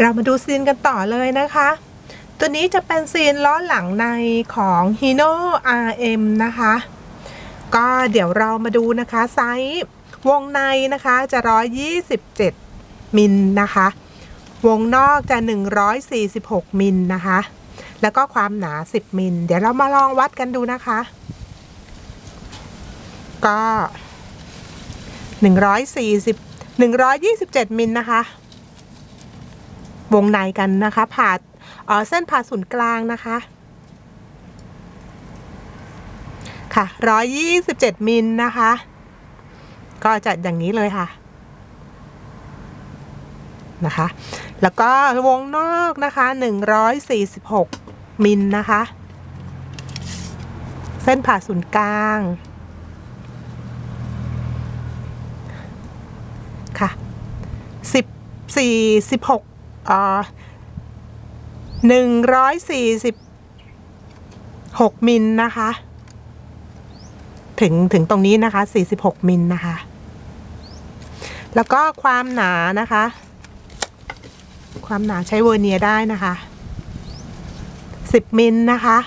เรามาดูซีนกันต่อเลยนะคะ ตัวนี้จะเป็นซีนล้อหลังในของ Hino RM นะคะ ก็เดี๋ยวเรามาดูนะคะไซส์วงในนะคะจะ 127 มิลนะคะ วงนอกจะ 146 มิลนะคะ แล้วก็ความหนา 10 มิล เดี๋ยวเรามาลองวัดกันดูนะคะ ก็ 140 127 มิลนะคะ วงในกันนะคะผ่าเส้นผ่าศูนย์กลางนะคะค่ะ 127 มิลนะคะ ก็จะอย่างนี้เลยค่ะ นะคะ แล้วก็วงนอกนะคะ 146 มิลนะคะ เส้นผ่าศูนย์กลาง ค่ะสิบสี่สิบ หนึ่งร้อยสี่สิบหกมิลนะคะ ถึงถึงตรงนี้นะคะสี่สิบหกมิลนะคะ แล้วก็ความหนานะคะ ความหนาใช้เวอร์เนียได้นะคะสิบมิลนะคะ